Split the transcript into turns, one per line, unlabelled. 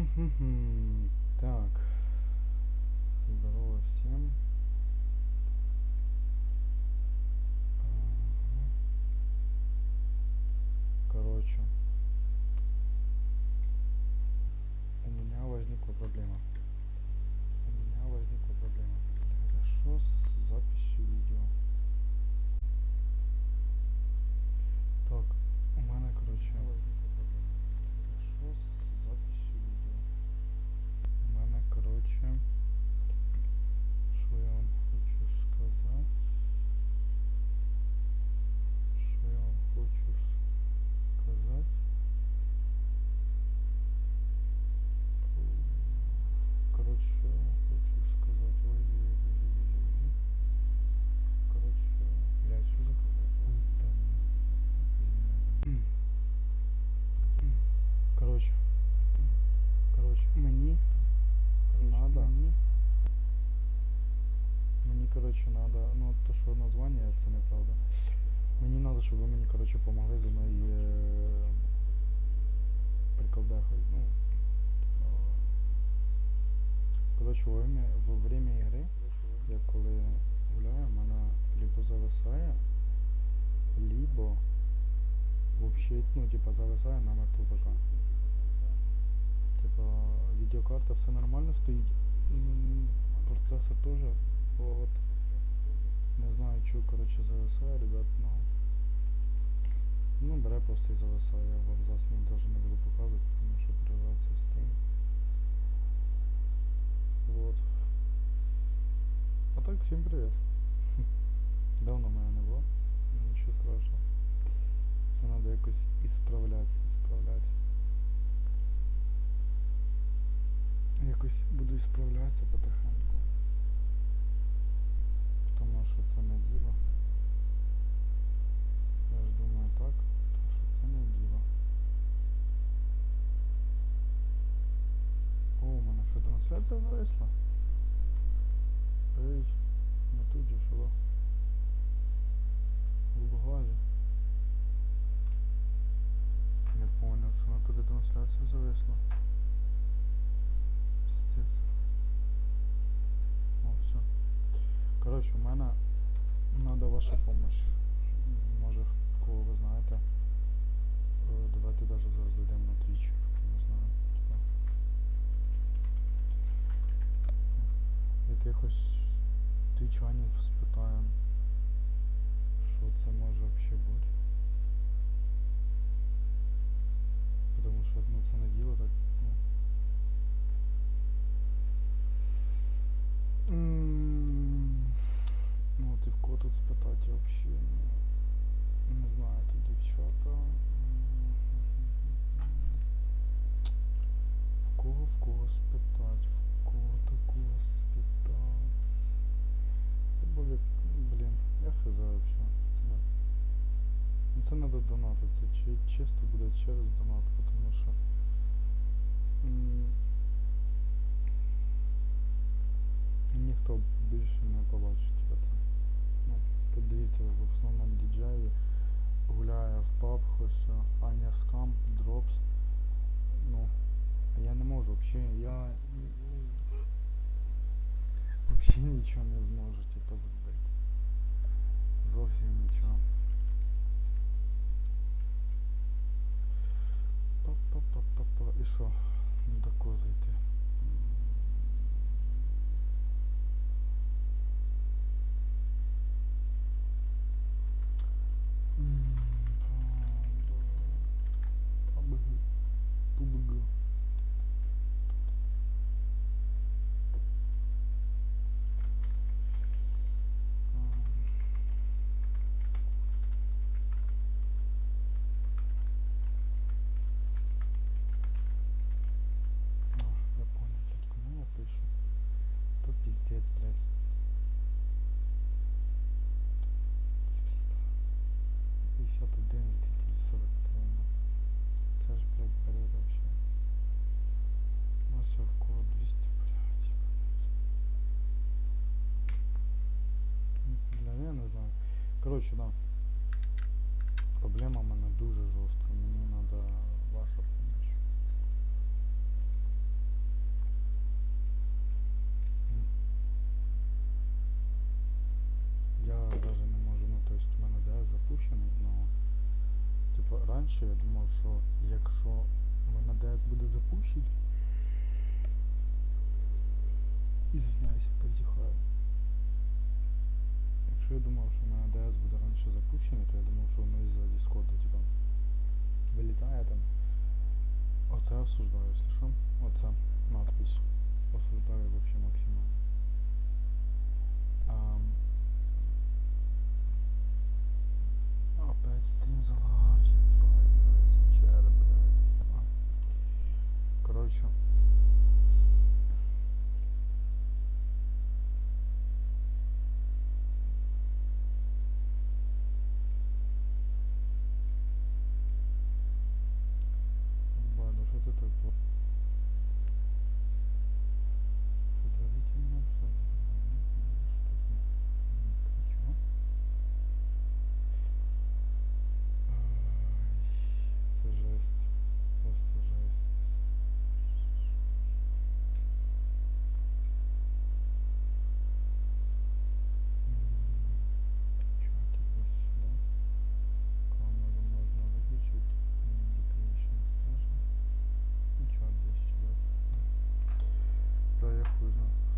Так. Здорово всем. Короче. У меня возникла проблема. У меня возникла проблема. Хорошо короче, надо. Ну, то, що названня, це неправда. Мені надо, щоб ви мені, короче, помогли зі мною е, приколдехою. Ну, типа, короче, во время, во время ігри, я коли гуляю, мене либо зависає, либо вообще, ну, типа, зависає на мертву ПК. Типа, видеокарта все нормально стоїть. Процесор теж. Вот. Короче, зависає, ребят, ну. Ну, бере просто і зависає, я вам зараз даже не буду показувати, тому що переривається стрім. Вот. А так, всім привіт. Давно мене не було. Нічого страшного. Це треба якось ісправляти, ісправляти. Якось буду ісправлятися потихеньку. Це не діло. Я ж думаю так, тому що це не діло. О, у мене що трансляція зависла? Ей, не тут же що? В Лугазі. Не понял, що на туди трансляція зависла. Все. Коротше, у мене надо ваша помощь. Може, кого ви знаєте. Е, Давайте даже зараз зайдемо на твіч, Не знаю. Якихось твічанів спитаємо. Це треба донатити, чи, чисто буде через донат, тому що ніхто більше не побачить це. Ну, тут дивіться, в основному діджеї гуляє в паб, ось Аня Скам, Дропс. Ну, я не можу взагалі, я взагалі нічого не зможу, типа, зробити. Зовсім нічого. Що? Коротше, да. Проблема в мене дуже жорстка. Мені треба ваша допомога. Я навіть не можу, ну то есть в мене ДС запущений, але типу раніше я думав, що якщо Якщо я думав, що на ДС буде раніше запущений, то я думав, що воно із-за Discord, типа, вилітає там. Оце осуждаю, якщо що. Оце надпись. Осуждаю вообще максимально. Ам, Meditation тоже. І